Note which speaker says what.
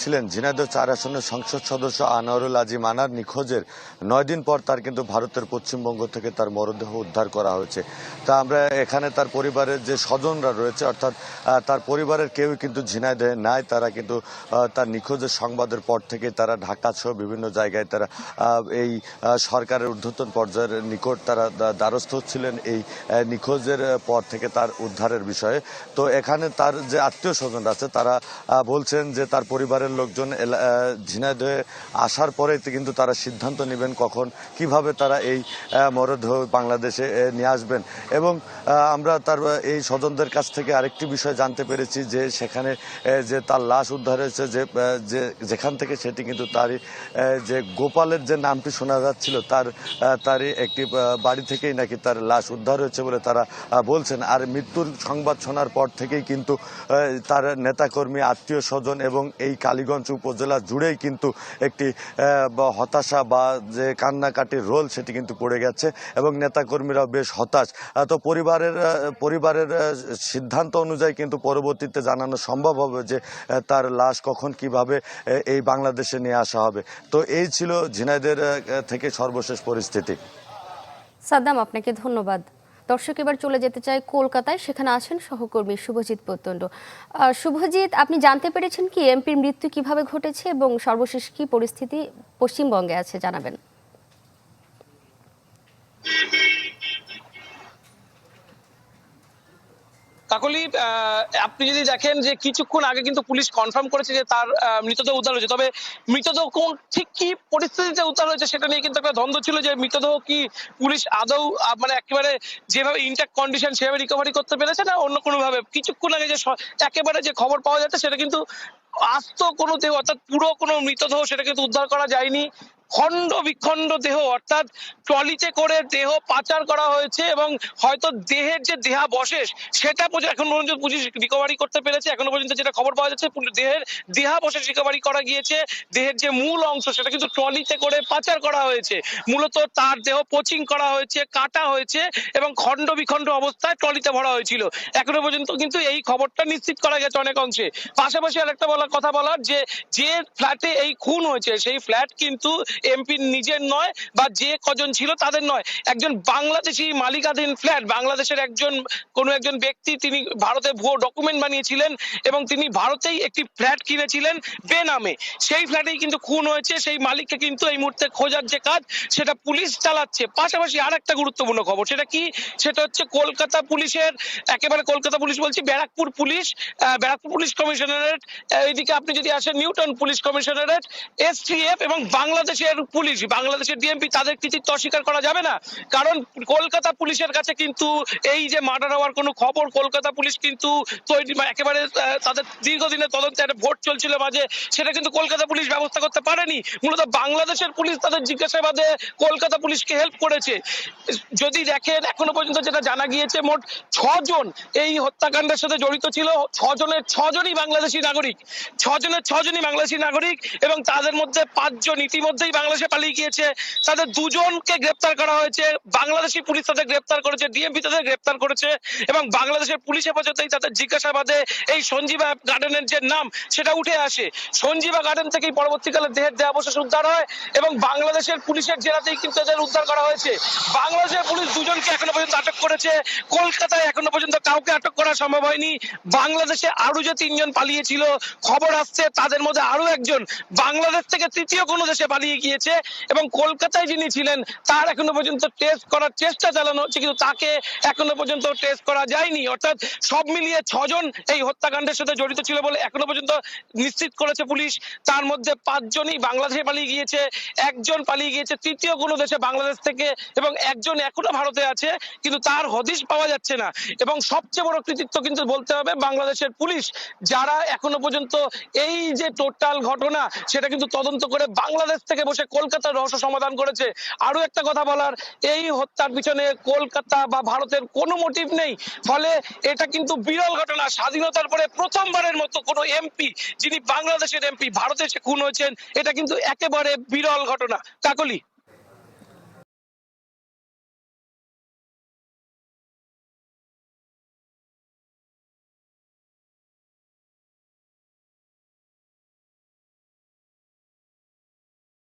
Speaker 1: ছিলেন। ঝিনাইদহ চার আসনের সংসদ সদস্য আনোয়ারুল আজিম আনার নিখোঁজের নয় দিন পর তার কিন্তু ভারতের পশ্চিমবঙ্গ থেকে তার মরদেহ উদ্ধার করা হয়েছে। তা আমরা এখানে তার পরিবারের যে স্বজনরা রয়েছে, অর্থাৎ তার পরিবারের কেউ কিন্তু ঝিনাইদহে নাই। তারা কিন্তু তার নিখোঁজের সংবাদের পর থেকে তারা ঢাকা সহ বিভিন্ন জায়গায় তারা এই সরকারের ঊর্ধ্বতন পর্যায়ের নিকট তারা দ্বারস্থ ছিলেন এই নিখোঁজের পর থেকে তার উদ্ধারের বিষয়ে। তো এখানে তার যে আত্মীয় স্বজনরা আছে, তারা বলছেন যে তার পরিবারের লোকজন এলা- আহ, ঝিনাইদহে আসার পরে কিন্তু তারা সিদ্ধান্ত নেবেন কখন কীভাবে তারা এই মরদেহ বাংলাদেশে নিয়ে আসবেন। এবং আমরা তার এই স্বজনদের কাছ থেকে আরেকটি বিষয় জানতে পেরেছি যে সেখানে যে তার লাশ উদ্ধার হয়েছে যে যেখান থেকে সেটি কিন্তু তারই যে গোপালের যে নামটি শোনা যাচ্ছিল তার তারই একটি বাড়ি থেকেই নাকি তার লাশ উদ্ধার হয়েছে বলে তারা বলছেন। আর মৃত্যুর সংবাদ শোনার পর থেকেই কিন্তু তার নেতাকর্মী আত্মীয় স্বজন এবং এই কালীগঞ্জ উপজেলা জুড়েই কিন্তু একটি হতাশা বা যে কান্নাকাটির রোল সেটি কিন্তু পড়ে গেছে এবং নেতাকর্মীরাও বেশ হতাশ। তো পরিবারের পরিবারের সিদ্ধান্ত অনুযায়ী কিন্তু পরবর্তীতে জানানো সম্ভব হবে যে তার লাশ কখন কীভাবে এই বাংলাদেশে নিয়ে আসা হবে। তো এই ছিল ঝিনাইদের থেকে সর্বশেষ পরিস্থিতি।
Speaker 2: সাদ্দাম, আপনাকে ধন্যবাদ। দর্শক এবার চলে যেতে চাই কলকাতায়। সেখানে আছেন সহকর্মী শুভজিৎ প্রত্যণ্ড। আহ, শুভজিৎ আপনি জানতে পেরেছেন কি এমপির মৃত্যু কীভাবে ঘটেছে এবং সর্বশেষ কি পরিস্থিতি পশ্চিমবঙ্গে আছে জানাবেন।
Speaker 3: কাকলি আপনি যদি দেখেন যে কিছুক্ষণ আগে কিন্তু পুলিশ কনফার্ম করেছে যে তার মৃতদেহ উদ্ধার হয়েছে, তবে মৃতদেহ কোন, ঠিক কি পরিস্থিতিতে উদ্ধার হয়েছে সেটা নিয়ে কিন্তু একটা দ্বন্দ্ব ছিল যে মৃতদেহ কি পুলিশ আদৌ মানে একেবারে যেভাবে ইন্টাক্ট কন্ডিশন সেভাবে রিকভারি করতে পেরেছে না অন্য কোনো ভাবে কিছুক্ষণ আগে যে একেবারে যে খবর পাওয়া যাচ্ছে সেটা কিন্তু আস্ত কোনো দেহ, অর্থাৎ পুরো কোনো মৃতদেহ সেটা কিন্তু উদ্ধার করা যায়নি। খণ্ড বিখণ্ড দেহ, অর্থাৎ ট্রলিতে করে দেহ পাচার করা হয়েছে এবং হয়তো দেহের যে দেহাবশেষ, সেটা এখন পর্যন্ত পুলিশ রিকভারি করতে পেরেছে। এখনও পর্যন্ত যেটা খবর পাওয়া যাচ্ছে দেহের দেহাবশেষ রিকভারি করা গিয়েছে। দেহের যে মূল অংশ, সেটা কিন্তু ট্রলিতে করে পাচার করা হয়েছে। মূলত তার দেহ পোচিং করা হয়েছে, কাটা হয়েছে এবং খণ্ড বিখণ্ড অবস্থায় ট্রলিতে ভরা হয়েছিল। এখনও পর্যন্ত কিন্তু এই খবরটা নিশ্চিত করা গেছে অনেক অংশে। পাশাপাশি আরেকটা বলার কথা বলার যে যে ফ্ল্যাটে এই খুন হয়েছে, সেই ফ্ল্যাট কিন্তু এমপির নিজের নয় বা যে কজন ছিল তাদের নয়। একজন বাংলাদেশি মালিকাধীন ফ্ল্যাট বাংলাদেশের একজন, কোনো একজন ব্যক্তি তিনি ভারতে ভুয়ো ডকুমেন্ট বানিয়েছিলেন এবং তিনি ভারতেই একটি ফ্ল্যাট কিনেছিলেন বেনামে। সেই ফ্ল্যাটেই কিন্তু খুন হয়েছে, সেই মালিককে কিন্তু এই মুহূর্তে খোঁজার যে কাজ, সেটা পুলিশ চালাচ্ছে। পাশাপাশি আর একটা গুরুত্বপূর্ণ খবর, সেটা কি? সেটা হচ্ছে কলকাতা পুলিশের, একেবারে কলকাতা পুলিশ বলছি, Barrackpore police Barrackpore police commissionerate আহ, এইদিকে আপনি যদি আসেন নিউটন পুলিশ কমিশনারেট এসটিএফ এবং বাংলাদেশের পুলিশ বাংলাদেশের ডিএমপি তাদের কৃতিত্ব অস্বীকার করা যাবে না। কারণ কলকাতা পুলিশের কাছে কিন্তু এই যে মার্ডার হওয়ার কোনো খবর কলকাতা পুলিশ কিন্তু তৈরি একেবারে তাদের দীর্ঘদিনের তদন্তে একটা ভোট চলছিল মাঝে সেটা কিন্তু কলকাতা পুলিশ ব্যবস্থা করতে পারেনি। মূলত বাংলাদেশের পুলিশ তাদের জিজ্ঞাসাবাদে কলকাতা পুলিশকে হেল্প করেছে। যদি দেখেন এখনও পর্যন্ত যেটা জানা গিয়েছে মোট ছজন এই হত্যাকাণ্ডের সাথে জড়িত ছিল। ছজনের ছজনই বাংলাদেশি নাগরিক। ছজনের, ছজনই বাংলাদেশি নাগরিক এবং তাদের মধ্যে পাঁচজন ইতিমধ্যেই বাংলাদেশে পালিয়ে গিয়েছে। তাদের দুজনকে গ্রেপ্তার করা হয়েছে। বাংলাদেশি পুলিশ তাদের গ্রেপ্তার করেছে, ডিএমপি তাদের গ্রেপ্তার করেছে এবং বাংলাদেশের পুলিশ হেফাজতেই তাদের জিজ্ঞাসাবাদে এই সঞ্জীবা গার্ডেনের যে নাম, সেটা উঠে আসে। সঞ্জীবা গার্ডেন থেকেই পরবর্তীকালে দেহের দেহাবশেষ উদ্ধার হয় এবং বাংলাদেশের পুলিশের জেলাতেই কিন্তু এদের উদ্ধার করা হয়েছে। বাংলাদেশের পুলিশ দুজনকে এখনও পর্যন্ত আটক করেছে। কলকাতায় এখনও পর্যন্ত কাউকে আটক করা সম্ভব হয়নি। বাংলাদেশে আরও যে তিনজন পালিয়েছিল খবর আসছে, তাদের মধ্যে আরও একজন বাংলাদেশ থেকে তৃতীয় কোনো দেশে পালিয়ে গিয়েছে এবং কলকাতায় যিনি ছিলেন, তার এখনও পর্যন্ত টেস্ট করার চেষ্টা চালানো হচ্ছে, কিন্তু তাকে এখনও পর্যন্ত টেস্ট করা যায়নি। অর্থাৎ সব মিলিয়ে ছজন এই হত্যাকাণ্ডের সাথে জড়িত ছিল বলে এখনও পর্যন্ত নিশ্চিত করেছে পুলিশ। তার মধ্যে পাঁচজনই বাংলাদেশে পালিয়ে গিয়েছে, একজন পালিয়ে গিয়েছে তৃতীয় কোনো দেশে বাংলাদেশ থেকে এবং একজন এখনও ভারতে আছে, কিন্তু তার হদিশ পাওয়া যাচ্ছে না। এবং সবচেয়ে বড় কৃতিত্ব কিন্তু বলতে হবে বাংলাদেশের পুলিশ, যারা এখনও পর্যন্ত এই যে টোটাল ঘটনা, সেটা কিন্তু তদন্ত করে বাংলাদেশ থেকে বসে কলকাতার রহস্য সমাধান করেছে। আরও একটা কথা বলার, এই হত্যার পিছনে কলকাতা বা ভারতের কোনো মোটিভ নেই। ফলে এটা কিন্তু বিরল ঘটনা, স্বাধীনতার পরে প্রথমবারের মতো কোনো এমপি যিনি বাংলাদেশের এমপি ভারতে এসে খুন হয়েছেন, এটা কিন্তু একেবারে বিরল ঘটনা। কাকলি?